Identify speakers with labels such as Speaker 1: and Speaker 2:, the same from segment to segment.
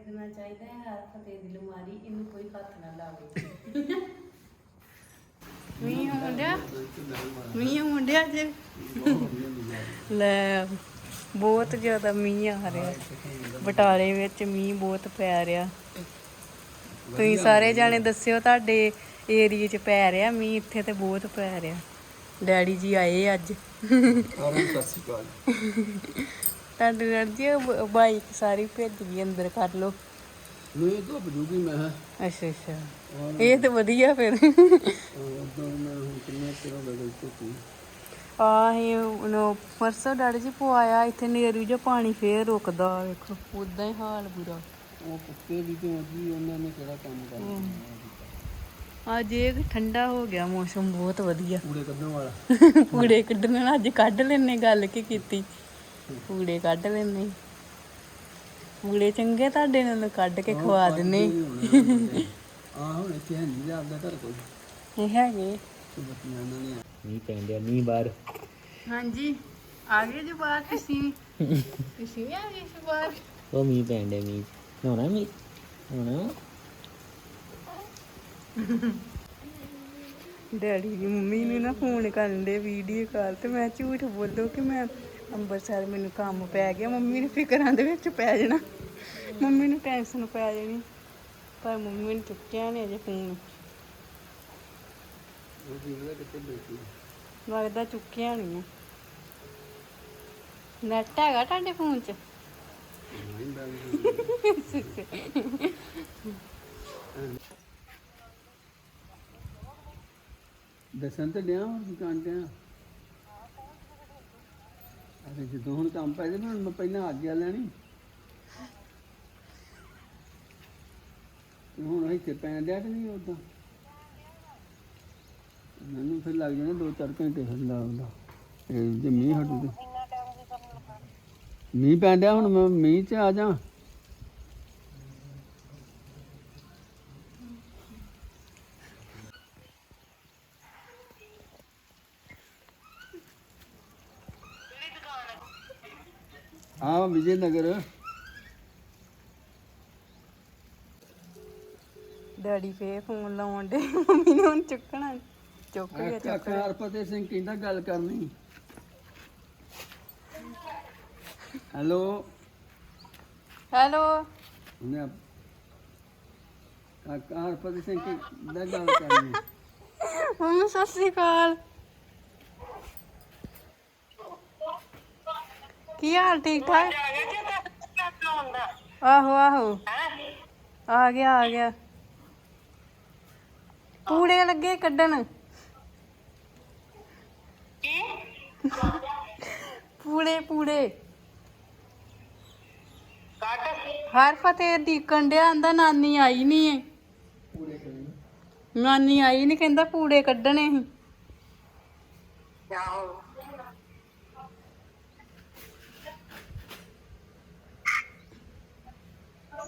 Speaker 1: ਖਰੀਦਣਾ ਚਾਹੀਦਾ ਹੈ ਹਰ ਫਤਿਹ ਦੀ ਲਮਾਰੀ ਇਹਨੂੰ ਕੋਈ ਹੱਥ ਨਾ ਲਾਵੇ। ਮੀਂਹ ਹੁੰਦਿਆ ਮੀਂਹ ਹੁੰਦਿਆ ਜੇ? ਲੈ ਬਹੁਤ ਜ਼ਿਆਦਾ ਮੀਂਹ ਆ ਰਿਹਾ। ਬਟਾਲੇ ਵਿੱਚ ਮੀਂਹ ਬਹੁਤ ਪੈ ਰਿਹਾ। ਤੁਸੀਂ ਸਾਰੇ ਜਾਣੇ ਦੱਸਿਓ ਤੁਹਾਡੇ ਏਰੀਏ 'ਚ ਪੈ ਰਿਹਾ ਮੀਂਹ ਇੱਥੇ ਤੇ ਬਹੁਤ ਪੈ ਰਿਹਾ। ਡੈਡੀ ਜੀ ਆਏ ਅੱਜ।
Speaker 2: ਸਾਰਿਆਂ ਨੂੰ ਸਤਿ ਸ਼੍ਰੀ ਅਕਾਲ।
Speaker 1: ਤੁਹਾਡੇ ਜੀ ਬਾਈਕ ਸਾਰੀ ਭੇਜ ਗਈ ਅੰਦਰ ਕਰ ਲਓ।
Speaker 2: ਨਹੀਂ ਤਾਂ ਬਜੂਗੀ ਮੈਂ। ਹਾਂ
Speaker 1: ਅੱਛਾ। ਅੱਛਾ ਇਹ ਤਾਂ ਵਧੀਆ ਫਿਰ।
Speaker 2: ਉਦੋਂ ਮੈਂ ਹੁਣ ਕਿੰਨੇ ਚਿਰ ਹੋ ਗਿਆ ਚੁੱਕੀ
Speaker 1: ਆਹੀ ਉਹਨੂੰ ਪਰਸੋਂ ਡੈਡੀ ਜੀ ਪਵਾਇਆ ਇੱਥੇ ਨੇਰੂ ਜਿਹਾ ਪਾਣੀ ਫੇਰ ਰੁਕਦਾ ਵੇਖੋ। ਉਦਾਂ ਹੀ ਹਾਲ ਬੁਰਾ।
Speaker 2: ਉਹ ਕੁੱਤੇ ਵੀ ਤੇ ਜੀ ਉਹਨਾਂ ਨੇ ਕਿਹੜਾ ਕੰਮ ਕਰਨਾ?
Speaker 1: ਅੱਜ ਇਹ ਠੰਡਾ ਹੋ ਗਿਆ ਮੌਸਮ ਬਹੁਤ ਵਧੀਆ।
Speaker 2: ਕੂੜੇ ਕੱਢਣ ਵਾਲਾ।
Speaker 1: ਕੂੜੇ ਕੱਢਣ ਨਾਲ ਅੱਜ ਕੱਢ ਲੈਨੇ ਗੱਲ ਕੀ ਕੀਤੀ। ਕੂੜੇ ਕੱਢ ਲੈਨੇ ਕੂੜੇ ਚੰਗੇ ਤੁਹਾਡੇ ਨਾਲ ਕੱਢ ਕੇ ਖਵਾ ਦਿੰਨੇ
Speaker 2: ਆ ਹੁਣ ਇੱਥੇ ਹੈ ਨਹੀਂ ਆਪਦਾ ਘਰ ਕੋਈ।
Speaker 1: ਇਹ ਹੈਗੇ।
Speaker 2: ਬੱਤੀਆਂ ਇਹਨਾਂ ਨੇ
Speaker 3: ਮੀਂਹ ਪੈਂਦਿਆ ਮੀਂਹ ਬਾਹਰ।
Speaker 1: ਹਾਂਜੀ ਆ ਗਏ ਜੀ ਬਾਹਰ ਤੁਸੀਂ। ਤੁਸੀਂ ਵੀ ਆ ਗਏ ਸੀ ਬਾਹਰ।
Speaker 3: ਉਹ ਮੀਂਹ ਪੈਂਦਿਆ ਮੀਂਹ। ਨਹਾਉਣਾ ਮੀਂਹ? ਨਹਾਉਣਾ?
Speaker 1: ਡੈਡੀ ਦੀ ਮੰਮੀ ਨੂੰ ਨਾ ਫੋਨ ਕਰਨ ਦੇ ਵੀਡੀਓ ਕਾਲ ਤੇ ਮੈਂ ਝੂਠ ਬੋਲੋ ਕਿ ਮੈਂ ਅੰਮ੍ਰਿਤਸਰ ਮੈਨੂੰ ਕੰਮ ਪੈ ਗਿਆ, ਮੰਮੀ ਨੇ ਫਿਕਰਾਂ ਦੇ ਵਿੱਚ ਪੈ ਜਾਣਾ। ਮੰਮੀ ਨੂੰ ਟੈਨਸ਼ਨ ਪੈ ਜਾਣੀ, ਪਰ ਮੰਮੀ ਨੇ ਚੁੱਕਿਆ ਨਹੀਂ ਅਜੇ ਫੋਨ ਲੱਗਦਾ ਚੁੱਕਿਆ ਨਹੀਂ ਨੈਟ ਹੈਗਾ ਤੁਹਾਡੇ ਫੋਨ 'ਚ?
Speaker 2: ਨਹੀਂ ਤੇ ਡਿਆ ਹੁਣ ਕੀ ਕਰਨ ਅਰੇ ਜਦੋਂ ਹੁਣ ਕੰਮ ਪੈ ਜਾਵੇ ਹੁਣ ਮੈਂ ਪਹਿਲਾਂ ਆਗਿਆ ਲੈਣੀ। ਤੇ ਹੁਣ ਇੱਥੇ ਪੈਣ ਡਿਆ ਕਿ ਨਹੀਂ ਉਦਾਂ? ਮੈਨੂੰ ਫਿਰ ਲੱਗ ਜਾਣਾ ਦੋ ਚਾਰ ਘੰਟੇ ਫਿਰ ਲੱਗਦਾ ਜੇ ਮੀਂਹ ਹਟੂ ਤੇ। ਮੀਂਹ ਪੈਣ ਡਿਆ ਹੁਣ ਮੈਂ ਮੀਂਹ 'ਚ ਆ ਜਾ ਵਿਜੇ ਨਗਰ
Speaker 1: ਡੈਡੀ ਫੇਰ ਫੋਨ ਲਾਉਣ ਦੇ ਮੰਮੀ ਨੇ ਹੁਣ ਚੁੱਕਣਾ। ਚੁੱਕ ਗਿਆ ਚੁੱਕ
Speaker 2: ਕਾਕਾ ਹਰਪਤੇ ਸਿੰਘ ਕਹਿੰਦਾ ਗੱਲ ਕਰਨੀ। ਹੈਲੋ।
Speaker 1: ਹੈਲੋ।
Speaker 2: ਉਹਨੇ ਕਾਕਾ ਹਰਪਤੇ ਸਿੰਘ ਕਹਿੰਦਾ ਗੱਲ ਕਰਨੀ।
Speaker 1: ਮੰਮੀ ਸਤਿ ਸ਼੍ਰੀ ਅਕਾਲ। ਕੀ ਹਾਲ ਠੀਕ ਠਾਕ? ਆਹੋ ਆਹੋ। ਆ ਗਿਆ ਆ ਗਿਆ। ਪੂੜੇ ਲੱਗੇ ਕੱਢਣ। ਪੂੜੇ ਪੂੜੇ ਹਰ ਫਤਿਹ ਦੀਕਣ ਡਿਆ ਆਂਦਾ ਨਾਨੀ ਆਈ ਨਹੀਂ ਏ। ਨਾਨੀ ਆਈ ਨਹੀਂ ਕਹਿੰਦਾ ਪੂੜੇ ਕੱਢਣੇ ਸੀ
Speaker 4: ਕਾਕਾ ਜਿਹਾ ਨੀ ਕਿਤੇ ਕਾਕਾ ਜਿਹਾ ਨੀ ਕਿਤੇ ਫਤਿਹ ਨਾਲ ਤੇ ਕਦੀ ਵੀ ਨਹੀਂ ਨਾਰਾਜ਼ ਮੈਂ ਹੈਗੀ ਹਾਂ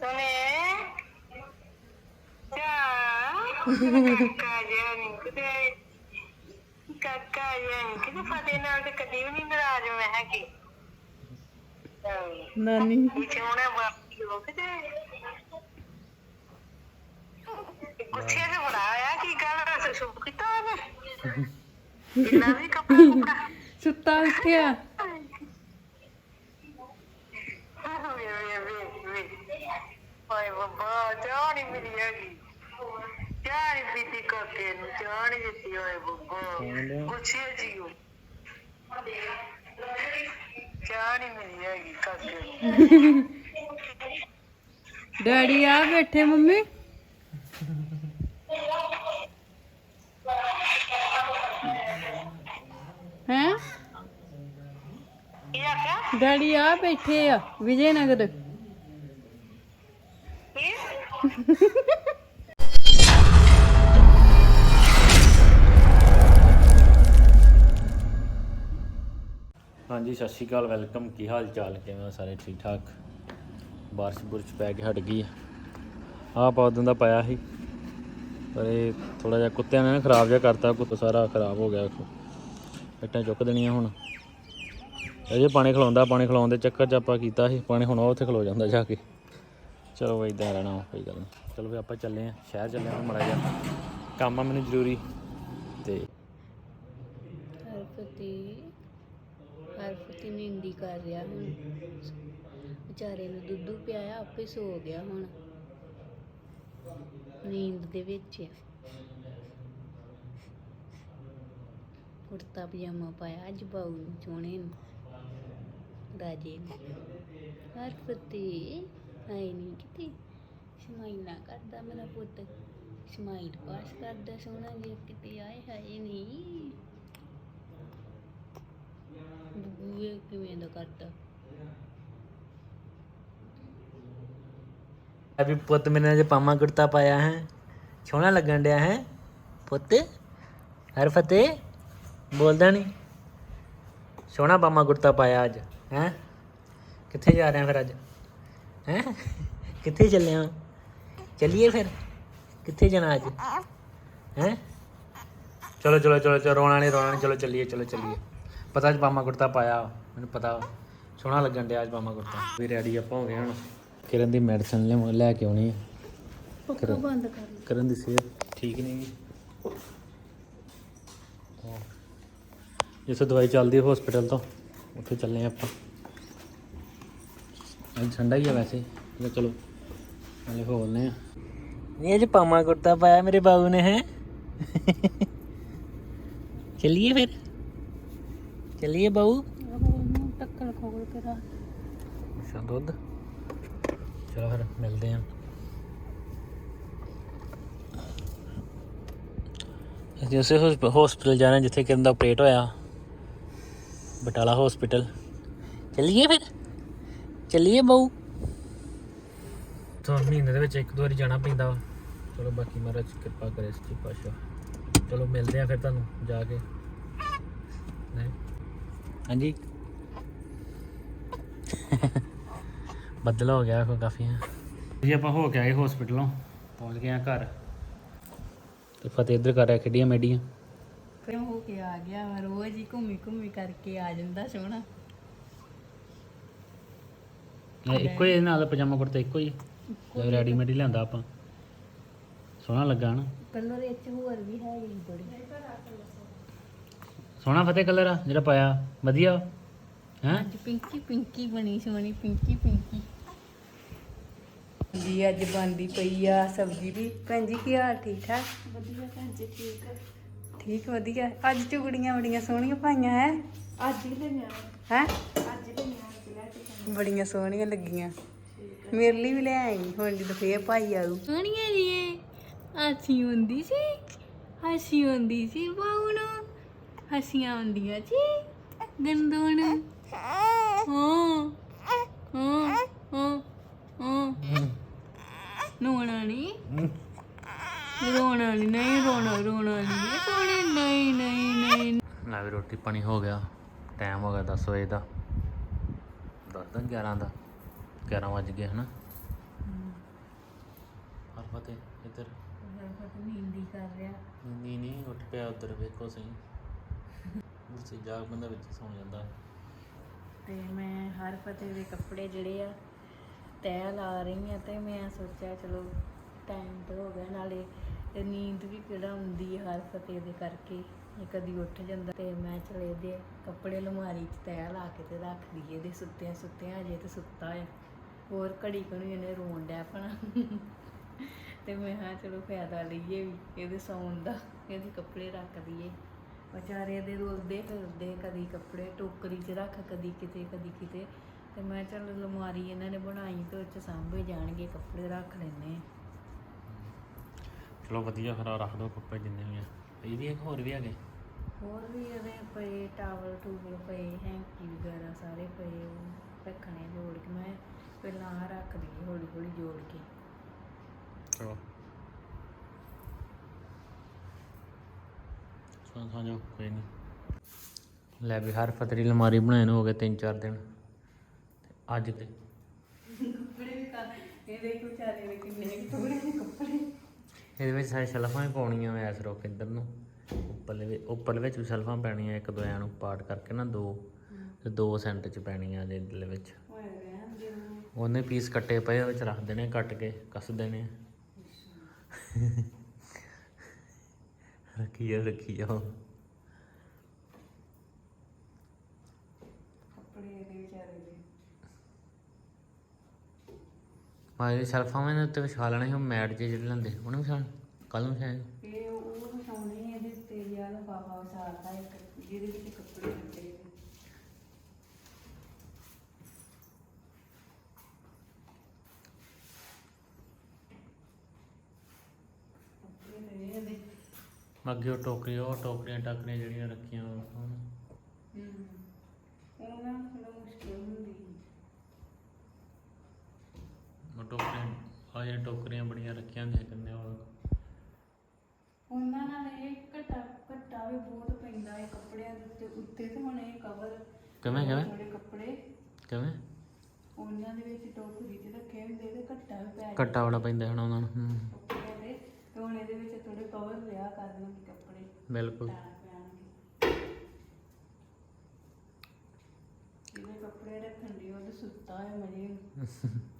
Speaker 1: ਨਾਨੀ।
Speaker 4: ਗੁੱਸੇ ਤੇ ਬੜਾ ਆਇਆ ਕੀ ਗੱਲ ਸੁੱਕ ਕੀਤਾ ਉਹਨੇ ਵੀ ਕੁਪੜਾ
Speaker 1: ਸੁੱਤਾ ਉੱਠਿਆ
Speaker 4: ਵੇ ਵੇ ਵੇ ਵੇ ਓਏ ਬੱਬਾ ਚਾਹ ਨੀ ਮਿਲੀ ਹੈਗੀ। ਚਾਹ ਨੀ ਪੀਤੀ ਕਾਕੇ ਨੂੰ ਚਾਹ ਨੀ ਦਿੱਤੀ ਓਏ ਬੱਬਾ ਗੁੱਸੇ ਜੀਓ ਚਾਹ ਨੀ ਮਿਲੀ ਹੈਗੀ ਕਾਕੇ ਨੂੰ।
Speaker 1: ਡੈਡੀ ਆ ਬੈਠੇ ਮੰਮੀ। ਹੈਂ? ਡੈਡੀ ਆ ਬੈਠੇ ਆ ਵਿਜੇ ਨਗਰ।
Speaker 3: ਹਾਂਜੀ, ਸਤਿ ਸ਼੍ਰੀ ਅਕਾਲ, ਵੈਲਕਮ। ਕੀ ਹਾਲ ਚਾਲ ਕਿਵੇਂ ਹੋ ਸਾਰੇ? ਠੀਕ ਠਾਕ ਬਾਰਿਸ਼ ਬੁਰਸ਼ ਪੈ ਕੇ ਹਟ ਗਈ ਆ। ਆਹ ਪੌਦਨ ਦਾ ਪਾਇਆ ਸੀ। ਪਰ ਇਹ ਥੋੜਾ ਜਿਹਾ ਕੁੱਤਿਆਂ ਨੇ ਨਾ ਖਰਾਬ ਜਿਹਾ ਕਰਤਾ। ਕੁੱਤਾ ਸਾਰਾ ਖਰਾਬ ਹੋ ਗਿਆ। ਇੱਟਾਂ ਚੁੱਕ ਦੇਣੀਆਂ ਹੁਣ। ਅਜੇ ਪਾਣੀ ਖਲਾਉਂਦਾ, ਪਾਣੀ ਖਲਾਉਣ ਦੇ ਚੱਕਰ 'ਚ ਆਪਾਂ ਕੀਤਾ ਸੀ। ਪਾਣੀ ਹੁਣ ਉਹ ਉੱਥੇ ਖਲੋ ਜਾਂਦਾ ਜਾ ਕੇ। ਚਲੋ ਇਦਾਂ ਰਹਿਣਾ, ਕੋਈ ਗੱਲ ਨਹੀਂ। ਚਲੋ ਵੀ ਆਪਾਂ ਚੱਲੇ ਆ ਸ਼ਹਿਰ ਚੱਲੇ ਆ ਮੜਾ ਜਾ ਕੰਮ ਆ ਮੈਨੂੰ ਜ਼ਰੂਰੀ। ਤੇ
Speaker 1: ਹਰਫਤੀ ਹਰਫਤੀ ਨਿੰਦੀ ਕਰ ਰਿਹਾ ਹੁਣ। ਵਿਚਾਰੇ ਨੂੰ ਦੁੱਧੂ ਪਿਆਇਆ ਆਪੇ ਸੋ ਗਿਆ ਹੁਣ। ਨੀਂਦ ਦੇ ਵਿੱਚ ਕੁੜਤਾ ਪਜਾਮਾ ਪਾਇਆ ਅੱਜ ਬਾਊ ਨੂੰ, ਸੋਹਣੇ ਨੂੰ। ਰਾਜੇ ਨੇ। ਹਰਫਤੀ। ਆਈ ਨਹੀਂ ਕਿਤੇ। ਸਮਾਈਲ ਨਾ ਕਰਦਾ ਮੇਰਾ ਪੁੱਤ। ਸਮਾਈਲ ਪਾਸ ਕਰਦਾ ਸੋਹਣਾ ਜਿਹਾ, ਕਿਤੇ ਆਏ ਹਾਏ ਨਹੀਂ ਬੂਏ ਕਿਵੇਂ ਦਾ ਕਰਦਾ।
Speaker 3: ਅਭੀ ਪੁੱਤ, ਮੈਨੇ ਅੱਜ ਪਾਮਾ ਕੁੜਤਾ ਪਾਇਆ ਹੈ। ਸੋਹਣਾ ਲੱਗਣ ਡਿਆ ਹੈ। ਪੁੱਤ, ਹਰ ਫਤਿਹ। ਬੋਲਦਾ ਨਹੀਂ ਸੋਹਣਾ ਪਾਮਾ ਕੁੜਤਾ ਪਾਇਆ ਅੱਜ, ਹੈ। ਕਿੱਥੇ ਜਾ ਰਹੇ ਆ ਫਿਰ ਅੱਜ? ਹੈ? ਕਿੱਥੇ ਚੱਲੇ ਆ? ਚੱਲੀਏ ਫਿਰ? ਕਿੱਥੇ ਜਾਣਾ ਅੱਜ? ਹੈ? ਚਲੋ ਚਲੋ ਚਲੋ ਚਲੋ ਰੋਣਾ ਨਹੀਂ ਰੋਣਾ ਨਹੀਂ ਚਲੋ ਚੱਲੀਏ ਚਲੋ ਚੱਲੀਏ। ਪਤਾ ਅੱਜ ਪਾਮਾ ਕੁੜਤਾ ਪਾਇਆ ਮੈਨੂੰ ਪਤਾ ਸੋਹਣਾ ਲੱਗਣ ਡਿਆ ਅੱਜ ਪਾਮਾ ਕੁੜਤਾ। ਵੀ ਰੈਡੀ ਆਪਾਂ ਹੋ ਗਏ ਹੁਣ। ਕਿਰਨ ਦੀ ਮੈਡੀਸਨ ਲੈ ਲੈ ਕੇ ਆਉਣੀ ਹੈ
Speaker 1: ਪੱਕਾ ਬੰਦ ਕਰ
Speaker 3: ਕਰਨ ਦੀ ਸਿਹਤ ਠੀਕ ਨਹੀਂ ਗੀ। ਜਿੱਥੇ ਦਵਾਈ ਚੱਲਦੀ ਹੈ ਹਸਪੀਟਲ ਤੋਂ ਉੱਥੇ ਚੱਲੇ ਆਪਾਂ। ਅੱਜ ਠੰਡਾ ਹੀ ਹੈ ਵੈਸੇ ਮੈਂ ਚਲੋ ਹਲੇ ਹੋਲਨੇ ਆ। ਇਹ ਜੇ ਪਾਮਾ ਕੁੜਤਾ ਪਾਇਆ ਮੇਰੇ ਬਾਬੂ ਨੇ, ਹੈ? ਚੱਲੀਏ ਫਿਰ? ਚੱਲੀਏ ਬਾਬੂ
Speaker 1: ਟੱਕਣ ਖੋਲ ਕੇ ਰੱਖ
Speaker 3: ਅੱਛਾ, ਦੁੱਧ। ਚਲੋ ਫਿਰ, ਮਿਲਦੇ ਆਂ। ਅਸੀਂ ਉਸੇ ਹਸਪੀਟਲ ਜਾਣਾ, ਜਿੱਥੇ ਕਿਰਨ ਦਾ ਆਪਰੇਟ ਹੋਇਆ। ਬਟਾਲਾ ਹਸਪੀਟਲ ਚੱਲੀਏ ਫਿਰ? ਚੱਲੀਏ ਬਾਊ। ਤਾਂ ਮਹੀਨੇ ਦੇ ਵਿੱਚ ਇੱਕ ਦੋ ਵਾਰੀ ਜਾਣਾ ਪੈਂਦਾ ਵਾ। ਚਲੋ ਬਾਕੀ ਮਹਾਰਾਜ ਕਿਰਪਾ ਕਰੇ ਸੱਚੀ ਪਾਤਸ਼ਾਹ। ਚਲੋ ਮਿਲਦੇ ਆ ਫਿਰ ਤੁਹਾਨੂੰ ਜਾ ਕੇ। ਨਹੀਂ। ਹਾਂਜੀ। ਬੱਦਲ ਹੋ ਗਿਆ ਕੋ ਕਾਫੀ ਹੈ। ਜੀ ਆਪਾਂ ਹੋ ਕੇ ਆਏ ਹਸਪੀਟਲੋਂ ਪਹੁੰਚ ਗਏ ਆ ਘਰ। ਤੇ ਫਤਿਹ ਇੱਧਰ ਕਰ ਰਿਹਾ ਖੇਡੀਆਂ ਮੈਡੀਆਂ।
Speaker 1: ਫਿਰ ਹੋ ਕੇ ਆ ਗਿਆ ਵਾ, ਰੋਜ਼ ਹੀ ਘੁੰਮੀ ਘੁੰਮੀ ਕਰਕੇ ਆ ਜਾਂਦਾ ਸੋਹਣਾ।
Speaker 3: ਇਹ ਇੱਕੋ ਹੀ ਇਹਦੇ ਨਾਲ ਪਜਾਮਾ ਕੁੜਤਾ ਇੱਕੋ ਹੀ ਜੋ ਰੈਡੀਮੇਡ ਹੀ ਲਿਆਂਦਾ ਆਪਾਂ। ਸੋਹਣਾ ਲੱਗਾ ਨਾ।
Speaker 1: ਕਲਰ ਵਿੱਚ ਹੋਰ ਵੀ ਹੈ ਹੀ ਬੜੀ।
Speaker 3: ਸੋਹਣਾ ਫਤਿਹ ਕਲਰ ਆ ਜਿਹੜਾ ਪਾਇਆ। ਵਧੀਆ ਹੈ?
Speaker 1: ਅੱਜ ਪਿੰਕੀ ਪਿੰਕੀ ਬਣੀ ਸੋਹਣੀ ਪਿੰਕੀ ਪਿੰਕੀ।
Speaker 5: ਜੀ ਅੱਜ ਬਣਦੀ ਪਈ ਆ ਸਬਜ਼ੀ ਵੀ। ਭੈਣ ਜੀ ਕੀ ਹਾਲ ਠੀਕ ਠਾਕ?
Speaker 1: ਵਧੀਆ ਭੈਣ ਜੀ ਠੀਕ
Speaker 5: ਠੀਕ ਵਧੀਆ। ਅੱਜ ਚੁਗੜੀਆਂ ਬੜੀਆਂ ਸੋਹਣੀਆਂ ਪਾਈਆਂ ਹੈ?
Speaker 1: ਅੱਜ ਹੀ ਲੈਣਾ
Speaker 5: ਹੈ? ਬੜੀਆਂ ਸੋਹਣੀਆਂ ਲੱਗੀਆਂ। ਮੇਰੇ ਲਈ ਵੀ ਲੈ ਆਈ ਹੁਣ ਜਦੋਂ ਫੇਰ ਭਾਈ ਆਊ।
Speaker 1: ਸੋਹਣੀਆਂ ਜੀ ਹੱਸੀ ਹੁੰਦੀ ਸੀ ਹੱਸੀ ਹੁੰਦੀ ਸੀ ਬਾਉ ਨੂੰ। ਹੱਸੀਆਂ ਹੁੰਦੀਆਂ ਸੀ ਗੰਦੋ ਨੂੰ ਹਾਂ ਹਾਂ ਹਾਂ ਹਾਂ। ਨੋਣਾ ਨਹੀਂ। ਰੋਣਾ ਨਹੀਂ ਨਹੀਂ ਰੋਣਾ ਰੋਣਾ ਨਹੀਂ। ਸੋਹਣੇ ਨਹੀਂ ਨਹੀਂ ਨਹੀਂ
Speaker 3: ਨਾ ਵੀ ਰੋਟੀ ਪਾਣੀ ਹੋ ਗਿਆ। ਟਾਈਮ ਹੋ ਗਿਆ 10 ਵਜੇ ਦਾ। ਦਸ ਦਾ 11 ਦਾ 11 ਵਜ ਗਏ ਹਨਾ। ਹਰ ਫਤਿਹ ਇੱਧਰ।
Speaker 1: ਨੀਂਦੀ ਕਰ ਰਿਹਾ।
Speaker 3: ਨਹੀਂ ਨਹੀਂ ਉੱਠ ਪਿਆ ਉੱਧਰ ਵੇਖੋ ਸਹੀ। ਉਸੇ ਜਾਗ ਬੰਦਾ ਵਿੱਚ ਸੌਂ ਜਾਂਦਾ।
Speaker 1: ਤੇ ਮੈਂ ਹਰ ਫਤਿਹ ਦੇ ਕੱਪੜੇ ਜਿਹੜੇ ਆ ਤੈਅ ਲਾ ਰਹੀ ਆ ਤੇ ਮੈਂ ਸੋਚਿਆ ਚਲੋ ਟਾਈਮ ਤੇ ਹੋ ਗਿਆ ਨਾਲੇ ਤੇ ਨੀਂਦ ਵੀ ਕਿਹੜਾ ਹੁੰਦੀ ਹੈ ਹਰ ਫਤਿਹ ਦੇ ਕਰਕੇ। ਇਹ ਕਦੀ ਉੱਠ ਜਾਂਦਾ ਤੇ ਮੈਂ ਚਲੇ ਇਹਦੇ ਕੱਪੜੇ ਅਲਮਾਰੀ 'ਚ ਤੈਅ ਲਾ ਕੇ ਤੇ ਰੱਖ ਦਈਏ, ਇਹਦੇ ਸੁੱਤਿਆਂ ਸੁੱਤਿਆਂ ਅਜੇ ਤੇ ਸੁੱਤਾ ਆ। ਹੋਰ ਘੜੀ ਘਣੀ ਇਹਨੇ ਰੋਣ ਡਿਆ ਪਣਾ। ਤੇ ਮੈਂ ਹਾਂ ਚਲੋ ਫਾਇਦਾ ਲਈਏ ਵੀ, ਇਹਦੇ ਸੌਣ ਦਾ, ਇਹਦੇ ਕੱਪੜੇ ਰੱਖ ਦਈਏ। ਵਿਚਾਰੇ ਦੇ ਰੋਲਦੇ ਫਿਰਦੇ, ਕਦੀ ਕੱਪੜੇ ਟੋਕਰੀ 'ਚ ਰੱਖ, ਕਦੀ ਕਿਤੇ ਕਦੀ ਕਿਤੇ। ਤੇ ਮੈਂ ਚੱਲ ਅਲਮਾਰੀ ਇਹਨਾਂ ਨੇ ਬਣਾਈ ਤੇ ਉਹ 'ਚ ਸਾਂਭੇ ਜਾਣਗੇ, ਕੱਪੜੇ ਰੱਖ ਲੈਨੇ
Speaker 3: ਚਲੋ ਵਧੀਆ, ਫਿਰ ਰੱਖ ਦੋ ਕੱਪੜੇ ਜਿੰਨੇ ਵੀ ਆ। ਇਹ ਵੀ ਇੱਕ ਹੋਰ ਵੀ ਹੈਗੇ
Speaker 1: ਹੋਰ ਵੀ ਇਹਦੇ ਪਏ ਟਾਵਲ ਟੂਵਲ ਪਏ ਹੈਂਕੀ ਵਗੈਰਾ ਸਾਰੇ ਪਏ ਰੱਖਣੇ ਜੋੜ ਕੇ ਮੈਂ ਪਹਿਲਾਂ ਆਹ ਰੱਖ ਦਈਏ ਹੌਲੀ ਹੌਲੀ ਜੋੜ ਕੇ।
Speaker 3: ਚਲੋ। ਸੌਂ ਸੌਂ ਜਾਓ ਕੋਈ ਨਹੀਂ ਲੈ ਵੀ ਹਰ ਫਤਰੀ ਅਲਮਾਰੀ ਬਣਾਏ ਨੂੰ ਹੋ ਗਏ 3-4 ਦਿਨ। ਤੇ ਅੱਜ ਤੇ
Speaker 5: ਇਹ ਦੇਖੋ ਵਿਚਾਰੇ ਦੇ ਕਿੰਨੇ ਕੱਪੜੇ।
Speaker 3: ਇਹਦੇ ਵਿੱਚ ਸਾਰੇ ਸ਼ਲਫਾਂ ਹੀ ਪਾਉਣੀਆਂ ਇਸ ਰੋਕ ਇੱਧਰ ਨੂੰ। ਉੱਪਰਲੇ ਵਿੱਚ ਉੱਪਰ ਵਿੱਚ ਵੀ ਸ਼ਲਫਾਂ ਪੈਣੀਆਂ ਇੱਕ ਦੋ ਐਂ ਨੂੰ ਪਾਰਟ ਕਰਕੇ ਨਾ ਦੋ। ਤੇ ਦੋ ਸੈਂਟਰ ਚ ਪੈਣੀਆਂ ਇਹਦੇ ਵਿੱਚ।
Speaker 5: ਹੋਏ ਰਹਿਣ ਦੇ
Speaker 3: ਉਹਨੇ ਪੀਸ ਕੱਟੇ ਪਏ ਉਹ ਵਿੱਚ ਰੱਖ ਦੇਣੇ ਕੱਟ ਕੇ ਕੱਸ ਦੇਣੇ ਰੱਖੀ ਜਾ ਰੱਖੀ ਜਾ
Speaker 1: ਕੱਪੜੇ ਦੇ ਵਿਚਾਰੇ ਦੇ
Speaker 3: ਮਾਰੇ ਸੈਲਫਾਂ ਮੈਂ ਉੱਤੇ ਵਿਛਾ ਲੈਣੇ ਸੀ ਉਹ ਮੈਟ ਜਿਹੇ ਜਿਹੜੇ ਲੈਂਦੇ ਉਹਨੂੰ ਵਿਛਾ ਕੱਲ ਨੂੰ ਵਿਛਾਏ।
Speaker 1: ਇਹ ਉਹ ਵਿਛਾਉਣੇ ਇਹਦੇ ਉੱਤੇ ਜਿਹਾ ਲਫਾਫਾ ਵਿਛਾਤਾ ਇੱਕ ਜਿਹਦੇ ਵਿੱਚ ਕੱਪੜੇ ਇਹਦੇ
Speaker 3: ਅੱਗੇ ਉਹ ਟੋਕਰੀ ਉਹ ਟੋਕਰੀਆਂ ਟਾਕਰੀਆਂ ਜਿਹੜੀਆਂ ਰੱਖੀਆਂ ਉਹ ਹੁਣ
Speaker 1: ਹੂੰ। ਉਹਨਾਂ ਨੂੰ ਥੋੜਾ ਮੁਸ਼ਕਿਲ ਹੁੰਦੀ ਹੈ
Speaker 3: ਉਹ ਟੋਕਰੀਆਂ ਆ ਜਿਹੜੀਆਂ ਟੋਕਰੀਆਂ ਬੜੀਆਂ ਰੱਖੀਆਂ ਹੁੰਦੀਆਂ ਕਿੰਨੇ ਉਹ
Speaker 1: ਉਹਨਾਂ ਨਾਲ ਇਹ ਘਟਾ ਘਟਾ ਵੀ ਬਹੁਤ ਪੈਂਦਾ ਹੈ ਕੱਪੜਿਆਂ ਦੇ ਉੱਤੇ ਉੱਤੇ ਤੇ ਹੁਣ ਇਹ ਕਵਰ
Speaker 3: ਕਿਵੇਂ ਕਿਵੇਂ?
Speaker 1: ਥੋੜੇ ਕੱਪੜੇ।
Speaker 3: ਕਿਵੇਂ?
Speaker 1: ਉਹਨਾਂ ਦੇ ਵਿੱਚ ਟੋਕਰੀ 'ਚ ਰੱਖੇ ਹੁੰਦੇ ਤੇ ਘੱਟਾ ਵੀ ਪੈ
Speaker 3: ਕੱਟਾ ਬੜਾ ਪੈਂਦਾ ਹੁਣ ਉਹਨਾਂ ਨੂੰ ਹੂੰ,
Speaker 1: ਕੱਪੜਿਆਂ ਦੇ ਤੇ ਹੁਣ ਇਹਦੇ ਵਿੱਚ ਥੋੜੇ ਕਵਰ ਲਿਆ ਕਰ ਦੇਣਗੇ ਕੱਪੜੇ।
Speaker 3: ਬਿਲਕੁਲ।
Speaker 1: ਪੈਣਗੇ। ਇਹਦੇ ਕੱਪੜੇ ਰੱਖਣ ਦੀ ਉਹ ਤੇ ਸੁੱਤਾ ਹੈ ਮਜੇ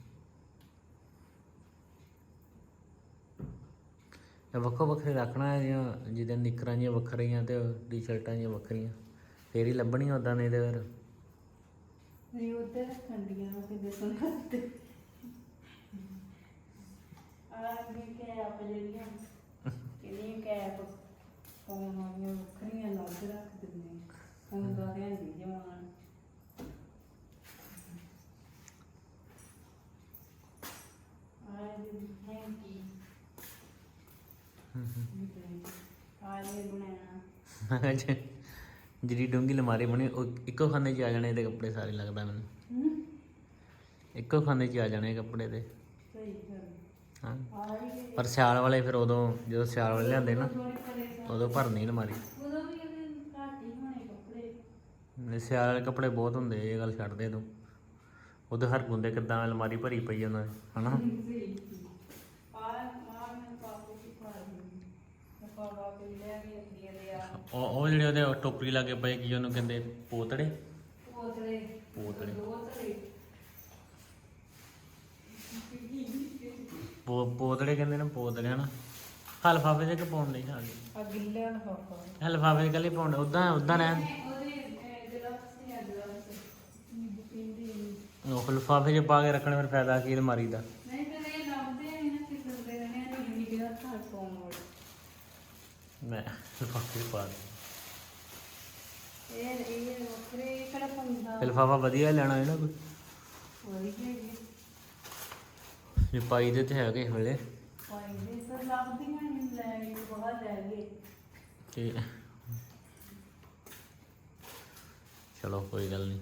Speaker 1: ਨੂੰ।
Speaker 3: ਵੱਖੋ ਵੱਖਰੇ ਰੱਖਣਾ ਹੈ ਜਿਹੀਆਂ ਜਿਹਦੇ ਨਿੱਕਰਾਂ ਜੀਆਂ ਵੱਖਰੀਆਂ ਤੇ ਟੀ-ਸ਼ਰਟਾਂ ਜੀਆਂ ਵੱਖਰੀਆਂ। ਫੇਰ ਹੀ ਲੱਭਣੀਆਂ ਉਦਾਂ ਨਹੀਂ ਤੇ ਫਿਰ।
Speaker 1: ਨਹੀਂ ਉੱਤੇ ਰੱਖਣ ਦੀਆਂ ਉਹ ਕਿਤੇ ਸੁਣ ਤੇ ਆ ਵੀ ਕੈਪ ਜਿਹੜੀਆਂ ਕਿਹੜੀਆਂ ਕੈਪ ਪਾਉਣ ਵਾਲੀਆਂ ਵੱਖਰੀਆਂ ਲੱਗ ਰੱਖ ਦਿੰਦੇ ਹੁਣ ਦਾ ਰਹਿੰਦੀ ਜਵਾਨ ਆ ਇਹ ਹੈਂਕੀ ਆ ਇਹ ਬਣਾਇਆ
Speaker 3: ਅੱਛਾ ਜਿਹੜੀ ਡੂੰਗੀ ਲਮਾਰੀ ਬਣੀ ਉਹ ਇੱਕੋ ਖਾਨੇ 'ਚ ਆ ਜਾਣੇ ਇਹਦੇ ਕੱਪੜੇ ਸਾਰੇ ਲੱਗਦਾ ਮੈਨੂੰ।
Speaker 1: ਹੂੰ
Speaker 3: ਇੱਕੋ ਖਾਨੇ 'ਚ ਆ ਜਾਣੇ ਕੱਪੜੇ ਤੇ।
Speaker 1: ਸਹੀ ਗੱਲ
Speaker 3: ਹਾਂ।
Speaker 1: ਆ ਹੀ
Speaker 3: ਪਰ ਸਿਆਲ ਵਾਲੇ ਫਿਰ ਉਦੋਂ, ਜਦੋਂ ਸਿਆਲ ਵਾਲੇ ਲਿਆਂਦੇ ਨਾ
Speaker 1: ਥੋੜੇ ਪਰੇਸ਼ਾਨ
Speaker 3: ਉਦੋਂ ਭਰਨੀ ਲਮਾਰੀ
Speaker 1: ਉਦੋਂ ਵੀ ਇਹਦੇ ਘੱਟ ਹੀ ਹੋਣੇ ਕੱਪੜੇ
Speaker 3: ਨੇ ਸਿਆਲ ਵਾਲੇ ਕੱਪੜੇ ਬਹੁਤ ਹੁੰਦੇ, ਇਹ ਗੱਲ ਛੱਡ ਦੇ ਤੂੰ। ਉਹਦੇ ਹਰ ਗੁੰਦੇ ਕਿਦਾਂ ਅਲਮਾਰੀ ਭਰੀ ਪਈ ਉਹਨਾਂ ਦੀ ਹਨਾ?
Speaker 1: ਆ ਆ ਮੈਂ ਪਾਪੂ ਕੀ ਪਾ ਰਹੀ ਮੈਂ ਪਾਪਾ ਕੇ ਲੈ ਕੇ ਅੱਗੇ ਦੇ ਆ
Speaker 3: ਉਹ ਉਹ ਜਿਹੜੇ ਉਹਦੇ ਟੋਕਰੀ ਲਾਗੇ ਪਏ ਕੀ ਉਹਨੂੰ ਕਹਿੰਦੇ? ਪੋਤੜੇ? ਪੋਤੜੇ।
Speaker 1: ਪੋਤਲੇ
Speaker 3: ਪੋ ਪੋਤੜੇ ਕਹਿੰਦੇ ਨੇ ਪੋਤੜੇ ਹਨਾ? ਹਲਫਾਫੇ ਦੇ ਕਿ ਪਾਉਣ ਨਹੀਂ ਆ
Speaker 1: ਆ ਗਿੱਲੇ ਲਫਾਫਾ
Speaker 3: ਹਲਫਾਫੇ ਦੇ ਕੱਲੇ ਪਾਉਣ ਉਦਾਂ ਉਦਾਂ ਰਹਿਣ ਉਹ ਲਿਫਾਫੇ 'ਚ ਪਾ ਕੇ ਰੱਖਣੇ ਫਿਰ ਫਾਇਦਾ ਕੀ ਅਲਮਾਰੀ ਦਾ?
Speaker 1: ਨਹੀਂ ਇਹ ਲੱਭਦੇ ਨਹੀਂ ਨਾ ਕਿਸੇ ਦੇ ਨੇ ਨਿੱਕੀ ਨਿੱਕੀ ਦਾ ਘਰ ਪਾਉਣ ਵਾਲੇ।
Speaker 3: ਮੈਂ ਲਿਫਾਫੇ ਪਾ ਦੇ।
Speaker 1: ਇਹ ਇਹ ਵੱਖਰੇ ਕਿਹੜਾ ਪੰਦਾ
Speaker 3: ਲਿਫਾਫਾ ਵਧੀਆ ਲੈਣਾ ਹੈ ਨਾ ਕੋਈ
Speaker 1: ਹੈਗੀ
Speaker 3: ਜੇ ਪਾਈ ਦੇ ਤੇ ਹੈਗੇ ਵੇਲੇ
Speaker 1: ਪਾਈ ਦੇ ਸਰ ਲੱਭਦੀਆਂ ਨਹੀਂ ਲੈ ਗਏ ਬਾਹਰ ਲੈ ਗਏ
Speaker 3: ਤੇ ਚਲੋ ਕੋਈ ਗੱਲ ਨਹੀਂ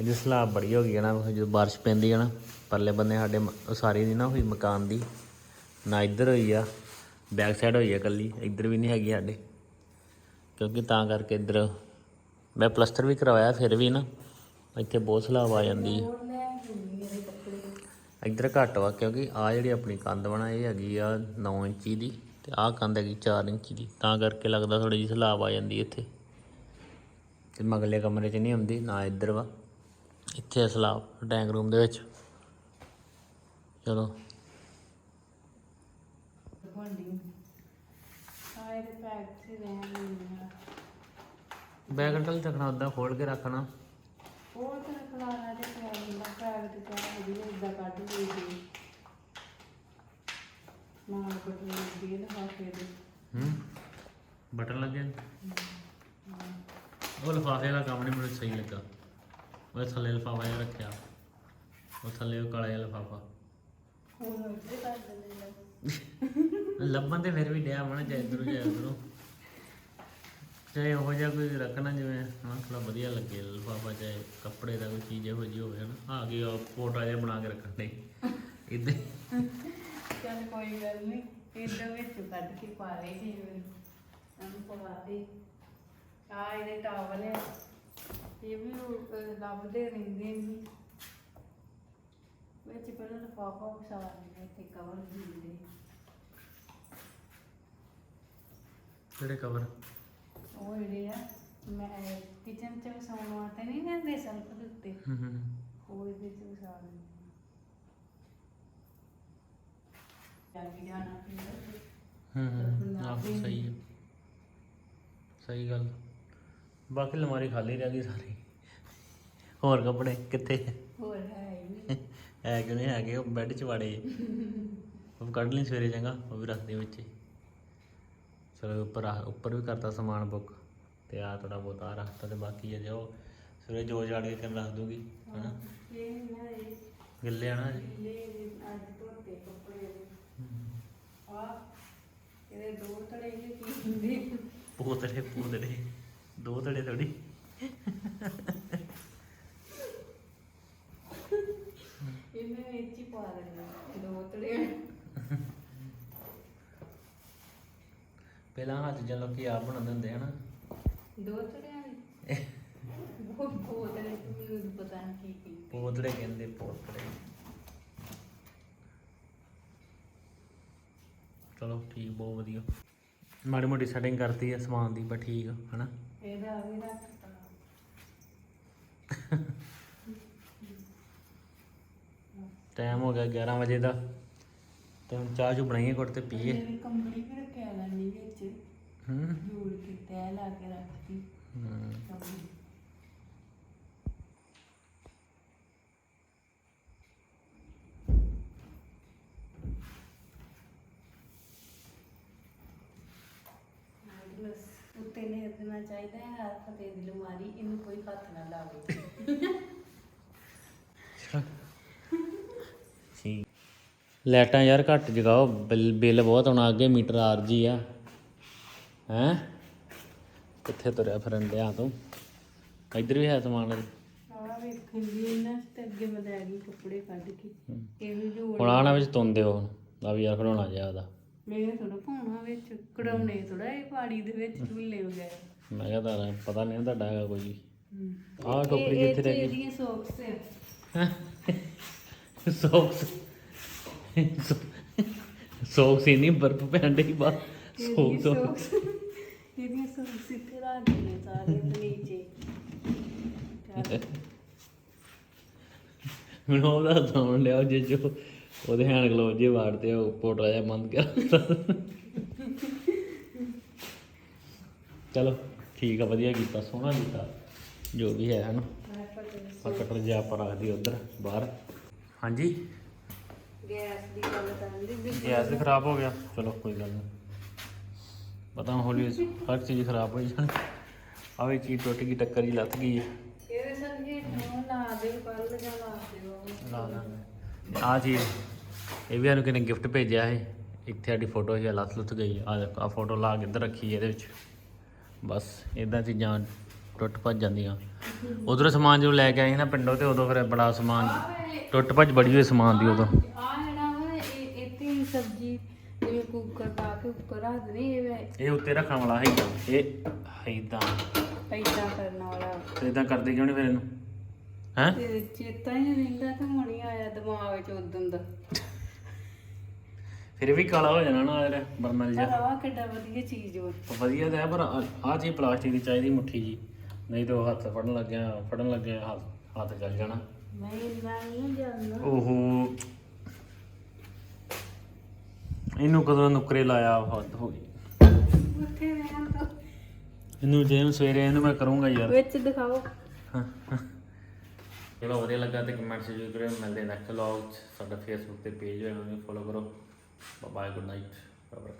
Speaker 3: ਇਹਦੀ ਸਲਾਬ ਬੜੀ ਹੋ ਗਈ ਹੈ ਨਾ ਜਦੋਂ ਬਾਰਿਸ਼ ਪੈਂਦੀ ਹੈ ਨਾ ਪਰਲੇ ਬੰਨੇ ਸਾਡੇ ਮ- ਉਸਾਰੀ ਨਹੀਂ ਨਾ ਹੋਈ ਮਕਾਨ ਦੀ ਨਾ ਇੱਧਰ ਹੋਈ ਆ। ਬੈਕ ਸਾਈਡ ਹੋਈ ਹੈ ਕੱਲੀ ਇੱਧਰ ਵੀ ਨਹੀਂ ਹੈਗੀ ਸਾਡੇ। ਕਿਉਂਕਿ ਤਾਂ ਕਰਕੇ ਇੱਧਰ ਮੈਂ ਪਲਸਟਰ ਵੀ ਕਰਵਾਇਆ, ਫਿਰ ਵੀ ਨਾ ਇੱਥੇ ਬਹੁਤ ਸਲਾਬ ਆ ਜਾਂਦੀ ਹੈ ਇੱਧਰ ਘੱਟ ਵਾ, ਕਿਉਂਕਿ ਆ ਜਿਹੜੀ ਆਪਣੀ ਕੰਧ ਬਣਾ ਇਹ ਹੈਗੀ ਆ 9 ਇੰਚੀ ਦੀ ਤੇ ਆਹ ਕੰਧ ਹੈਗੀ 4 ਇੰਚੀ ਦੀ। ਤਾਂ ਕਰਕੇ ਲੱਗਦਾ ਥੋੜੀ ਜਿਹੀ ਸਲਾਬ ਆ ਜਾਂਦੀ ਇੱਥੇ। ਤੇ ਮਗਲੇ ਕਮਰੇ 'ਚ ਨਹੀਂ ਹੁੰਦੀ, ਨਾ ਇੱਧਰ ਵਾ। ਇੱਥੇ ਸਲਾਬ ਡੈਂਗ ਰੂਮ ਦੇ ਵਿੱਚ। ਚਲੋ
Speaker 1: ਭਾਂਡੀ ਆ ਤੇ ਰਹਿਣ ਨਹੀਂ
Speaker 3: ਬੈਗ ਅੰਟਲ ਰੱਖਣਾ ਉਦਾਂ ਖੋਲ ਕੇ ਰੱਖਣਾ।
Speaker 1: ਹੋਰ ਤਾਂ ਖਲਾਰਾ ਦੇ ਪੈਕ ਦਾ ਪੈਕ ਤੇ ਚਾਹ ਵਧੀਆ ਇਦਾਂ ਕੱਢ ਲਈ ਦੀ ਨਾਲ ਬਟਨ ਲੱਗੇ ਲਫਾਫੇ ਦੇ।
Speaker 3: ਹੂੰ ਬਟਨ ਲੱਗੇ ਨੇ? ਉਹ ਲਿਫਾਫੇ ਵਾਲਾ ਕੰਮ ਨਹੀਂ ਮੈਨੂੰ ਸਹੀ ਲੱਗਾ। ਉਹ ਥੱਲੇ ਲਿਫਾਫਾ ਜਿਹਾ ਰੱਖਿਆ। ਉਹ ਥੱਲੇ ਉਹ ਕਾਲਾ ਜਿਹਾ ਲਿਫਾਫਾ।
Speaker 1: ਹੁਣ ਇੱਥੇ ਕਰ ਦਿੰਦੇ
Speaker 3: ਲੱਭਣ ਤੇ ਫਿਰ ਵੀ ਡਿਆ ਬਣਾ ਜਾਏ ਇਧਰੋਂ ਉਧਰੋਂ ਚਾਹੇ ਉਹ ਜਿਹਾ ਕੋਈ ਰੱਖਣਾ ਜਿਵੇਂ ਹਾਂ ਥੋੜਾ ਵਧੀਆ ਲੱਗੇ ਲਿਫਾਫਾ ਚਾਹੇ ਕੱਪੜੇ ਦਾ ਕੋਈ ਚੀਜ਼ ਇਹੋ ਜਿਹੀ ਹੋਵੇ ਨਾ ਆ ਗਈ ਉਹ ਫੋਟੋ ਜਿਹਾ ਬਣਾ ਕੇ ਰੱਖਣ ਦੇ ਇਦਾਂ
Speaker 1: ਚੱਲ ਕੋਈ ਗੱਲ ਨਹੀਂ ਇਹਦੇ ਵਿੱਚ ਕੱਢ ਕੇ ਪਾ ਲਈ ਸੀ ਉਹਨੂੰ ਪਵਾ ਦੇ। ਆ ਇਹਦੇ ਟਾਵਲ ਹੈ ਇਹ ਵੀ ਉਹ, ਲੱਭਦੇ ਰਹਿੰਦੇ ਨੇ ਵਿੱਚ ਪਹਿਲਾਂ ਲਫਾਫਾ ਵਿਛਾ ਦਿੰਦੇ ਇੱਥੇ ਕਵਰ ਦਿੰਦੇ
Speaker 3: ਕਵਰ ਸਹੀ ਸਹੀ ਗੱਲ। ਬਾਕੀ ਲਮਾਰੀ ਖਾਲੀ ਰਹਿ ਗਈ ਸਾਰੀ। ਹੋਰ ਕੱਪੜੇ ਕਿੱਥੇ?
Speaker 1: ਹੋਰ ਹੈ ਹੀ ਨਹੀਂ
Speaker 3: ਹੈ ਨਹੀਂ ਹੈਗੇ ਉਹ ਬੈੱਡ 'ਚ ਵੜੇ ਉਹ ਕੱਢ ਲਈ ਸਵੇਰੇ ਚੰਗਾ ਉਹ ਵੀ ਰੱਖਦੇ ਵਿੱਚ। ਚਲੋ ਉੱਪਰ ਆ ਉੱਪਰ ਵੀ ਕਰਤਾ ਸਮਾਨ ਬੁੱਕ ਤੇ ਆ ਥੋੜਾ ਬਹੁਤ ਆ ਰੱਖਤਾ ਤੇ ਬਾਕੀ ਅਜੇ ਉਹ ਸਵੇਰੇ ਜੋ ਜਾੜ ਕੇ ਤੈਨੂੰ ਰੱਖ ਦੂਗੀ ਹਨਾ?
Speaker 1: ਇਹ ਨਾ ਇਹ
Speaker 3: ਗਿੱਲੇ ਆ ਨਾ ਅਜੇ।
Speaker 1: ਲੈ ਅੱਜ ਧੋਤੇ ਕੱਪੜੇ ਆ ਇਹਦੇ ਦੋ ਤੜੇ ਜਿਹੇ ਕੀ ਹੁੰਦੇ?
Speaker 3: ਪੋਤੜੇ ਪੋਤੜੇ ਦੋ ਤੜੇ ਥੋੜੀ
Speaker 1: ਇਹਨੇ ਵਿੱਚ ਹੀ ਪਾ ਦੇਣਾ ਦੋ ਤੜੇ।
Speaker 3: ਪਹਿਲਾਂ ਹੱਥ ਜਾਂ ਲੋਕੀ ਆਪ ਬਣਾਉਂਦੇ ਹੁੰਦੇ ਹਨਾ।
Speaker 1: ਦੋ ਤੜਿਆਂ ਦੇ ਉਹ ਮੈਨੂੰ ਪਤਾ ਨਹੀਂ ਕੀ ਕੀ।
Speaker 3: ਪੋਤੜੇ ਕਹਿੰਦੇ ਪੋਤੜੇ। ਚਲੋ ਠੀਕ ਬਹੁਤ ਵਧੀਆ। ਮਾੜੀ ਮੋਟੀ ਸੈਟਿੰਗ ਕਰਤੀ ਹੈ ਸਮਾਨ ਦੀ ਬਸ ਠੀਕ ਆ, ਹਨਾ।
Speaker 1: ਇਹਦਾ ਵੀ ਰੱਖਤਾ
Speaker 3: ਟਾਈਮ ਹੋ ਗਿਆ 11 ਵਜੇ ਦਾ। ਤੇ ਹੁਣ ਚਾਹ ਚੂ ਬਣਾਈਏ ਘੁੱਟ ਤੇ ਪੀਏ।
Speaker 1: ਇਹ ਕੰਬਲੀ ਵੀ ਰੱਖਿਆ ਲੈਣੀ ਵਿੱਚ।
Speaker 3: ਹੂੰ।
Speaker 1: ਜੋੜ ਕੇ ਤੈ ਲਾ ਕੇ ਰੱਖਤੀ
Speaker 3: ਹੂੰ।
Speaker 1: ਕੰਬਲੀ ਬਸ ਉੱਤੇ ਨੇ ਦੇਣਾ ਚਾਹੀਦਾ ਹੈ ਹਰ ਫਤੇ ਦੀ ਲਮਾਰੀ ਇਹਨੂੰ ਕੋਈ ਹੱਥ ਨਾ ਲਾਵੇ।
Speaker 3: ਲਾਈਟਾਂ ਯਾਰ ਘੱਟ ਜਗਾਓ ਬਿੱਲ ਬਹੁਤ ਆਉਣਾ ਅੱਗੇ ਮੀਟਰ ਆਰਜੀ ਆ। ਹੈ? ਕਿੱਥੇ ਤੁਰਿਆ ਫਿਰਨ ਡਿਆ ਤੂੰ? ਇੱਧਰ ਵੀ ਹੈ ਸਮਾਨ
Speaker 1: ਆ ਇਹ ਵੀ ਜੋੜ
Speaker 3: ਹੁਣ ਆਣਾ ਵਿੱਚ ਤੁੰਦੇ ਹੋ ਆ ਵੀ ਯਾਰ ਖੜਾਉਣਾ ਜਿਆ ਉਹਦਾ।
Speaker 1: ਮੇਰੇ ਥੋੜਾ ਪਾਉਣਾ ਵਿੱਚ ਕਢਾਉਣੇ ਥੋੜਾ ਇਹ ਪਾੜੀ ਦੇ ਵਿੱਚ ਝੁੱਲੇ ਵਗੈਰਾ।
Speaker 3: ਮੈਂ ਕਿਹਾ ਤਾਂ ਪਤਾ ਨਹੀਂ ਤੁਹਾਡਾ ਹੈਗਾ ਕੋਈ। ਆਹ ਟੋਕਰੀ ਕਿੱਥੇ ਰਹਿ ਗਈ?
Speaker 1: ਇਹਦੀਆਂ ਸੌਕਸ ਆ।
Speaker 3: ਸੌਕਸ ਸੌਕਸ ਹੀ ਨਹੀਂ ਬਰਫ ਪੈਣ ਡਈ ਬਾ। ਸੌਕਸ।
Speaker 1: ਸੌਕਸ। ਇਹਦੀਆਂ ਸੌਕਸ ਇੱਥੇ ਰੱਖ ਦਿੰਦੇ ਸਾਰੇ ਤੇ ਨੀਚੇ।
Speaker 3: ਮੈਨੂੰ ਉਹਦਾ ਲਿਆ ਜੇ ਜੋ ਉਹਦੇ ਹੈਂਡ ਗਲੋਵ ਜੇ ਵਾੜਦੇ ਉਹ ਪੋਟਰਾ ਜਿਹਾ ਬੰਦ ਕਰ ਚਲੋ ਠੀਕ ਆ ਵਧੀਆ ਕੀਤਾ ਸੋਹਣਾ ਕੀਤਾ ਜੋ ਵੀ ਹੈ ਹਨ। ਆ ਕਟਰ ਜਿਹਾ ਆਪਾਂ ਰੱਖਦੀ ਉਧਰ ਬਾਹਰ। ਹਾਂਜੀ?
Speaker 1: ਗੈਸ ਦੀ ਗੱਲ ਕਰਨ ਦੀ
Speaker 3: ਗੈਸ ਤੇ ਖਰਾਬ ਹੋ ਗਿਆ। ਚਲੋ ਕੋਈ ਗੱਲ ਨਹੀਂ। ਪਤਾ ਹੌਲੀ ਹਰ ਚੀਜ਼ ਖਰਾਬ ਹੋਈ ਜਾਣੀ। ਆ ਵੀ ਚੀਜ਼ ਟੁੱਟ ਗਈ ਟੱਕਰ ਹੀ ਲੱਥ ਗਈ ਹੈ।
Speaker 1: ਇਹਦੇ ਸੰਗੇ ਨੂੰ ਲਾ ਦੇ ਕੱਲ ਜਾਂ ਲਾ ਦਿਓ
Speaker 3: ਲਾ ਦਾਂਗੇ ਆ ਚੀਜ਼ ਇਹ ਵੀ ਸਾਨੂੰ ਕਿਨੇ ਗਿਫਟ ਭੇਜਿਆ ਹੈ ਇੱਥੇ ਸਾਡੀ ਫੋਟੋ ਜਿਹਾ ਲੱਥ ਲੁੱਥ ਗਈ। ਆ ਦੇਖੋ ਆ ਫੋਟੋ ਲਾ ਕੇ ਇੱਧਰ ਰੱਖੀ ਇਹਦੇ ਵਿੱਚ। ਬਸ ਇਦਾਂ ਚੀਜ਼ਾਂ ਟੁੱਟ ਭੱਜ ਜਾਂਦੀਆਂ। ਉਧਰੋਂ ਸਮਾਨ ਜਦੋਂ ਲੈ ਕੇ ਆਏ ਸੀ ਨਾ ਪਿੰਡੋਂ ਤੇ ਉਦੋਂ ਫਿਰ ਬੜਾ ਸਮਾਨ ਟੁੱਟ ਭੱਜ ਬੜੀ ਹੋਈ ਸਮਾਨ ਦੀ ਉਦੋਂ।
Speaker 1: ਆ ਜਿਹੜਾ ਵਾ ਇਹ ਇੱਥੇ ਹੀ ਸਬਜ਼ੀ ਜਿਵੇਂ ਕੁੱਕਰ ਪਾ ਕੇ ਉੱਪਰ ਰੱਖ ਦੇਣੀ ਇਹ ਵੈ-
Speaker 3: ਇਹ ਉੱਤੇ ਰੱਖਣ ਵਾਲਾ ਹੈ ਇਹ ਇਦਾਂ
Speaker 1: ਏਦਾਂ ਕਰਨ ਵਾਲਾ।
Speaker 3: ਤੇ ਇਦਾਂ ਕਰਦੇ ਕਿਉਂ ਨਹੀਂ ਫਿਰ ਇਹਨੂੰ? ਹੈ?
Speaker 1: ਤੇ ਚੇਤਾ ਹੀ ਨਹੀਂ ਰਹਿੰਦਾ ਤੇ ਹੁਣ ਹੀ ਆਇਆ ਦਿਮਾਗ ਵਿੱਚ ਉਦੋਂ ਦਾ।
Speaker 3: ਫਿਰ ਵੀ ਕਾਲਾ ਹੋ ਜਾਣਾ ਨਾ ਯਾਰ ਬਰਨਲ ਜਿਹਾ।
Speaker 1: ਆਹ ਕਿੱਡਾ ਵਧੀਆ ਚੀਜ਼ ਵਾ।
Speaker 3: ਵਧੀਆ ਤਾਂ ਹੈ ਪਰ ਆ ਚੀਜ਼ ਪਲਾਸਟਿਕ ਦੀ ਚਾਹੀਦੀ ਮੁੱਠੀ ਜੀ। ਨਹੀਂ ਤੇ ਉਹ ਹੱਥ ਫੜਨ ਲੱਗਿਆ ਫੜਨ ਲੱਗਿਆ ਹੱਥ ਹੱਥ ਚੱਲ ਜਾਣਾ।
Speaker 1: ਮੈਂ ਇੰਨਾ ਨਹੀਂ ਜਾਣਦਾ
Speaker 3: ਓਹੋ। ਇਹਨੂੰ ਕਦੋਂ ਨੁਕਰੇ ਲਾਇਆ ਹੱਦ ਹੋ ਗਈ।
Speaker 1: ਉੱਥੇ ਰਹਿਣ ਤੋਂ
Speaker 3: ਇਹਨੂੰ ਜੇ ਮੈਂ ਸਵੇਰੇ ਇਹਨੂੰ ਮੈਂ ਕਰੂੰਗਾ ਯਾਰ।
Speaker 1: ਵਿੱਚ ਦਿਖਾਓ।
Speaker 3: ਚਲੋ ਵਧੀਆ ਲੱਗਾ ਤੇ ਕਮੈਂਟਸ ਜ਼ਰੂਰ ਕਰਿਓ। ਮਿਲਦੇ ਨੈਕਸਟ ਵਲੌਗ 'ਚ। ਸਾਡਾ ਫੇਸਬੁੱਕ ਤੇ ਪੇਜ ਹੈ ਉਹਨੂੰ ਫੋਲੋ ਕਰੋ। Bye good night bye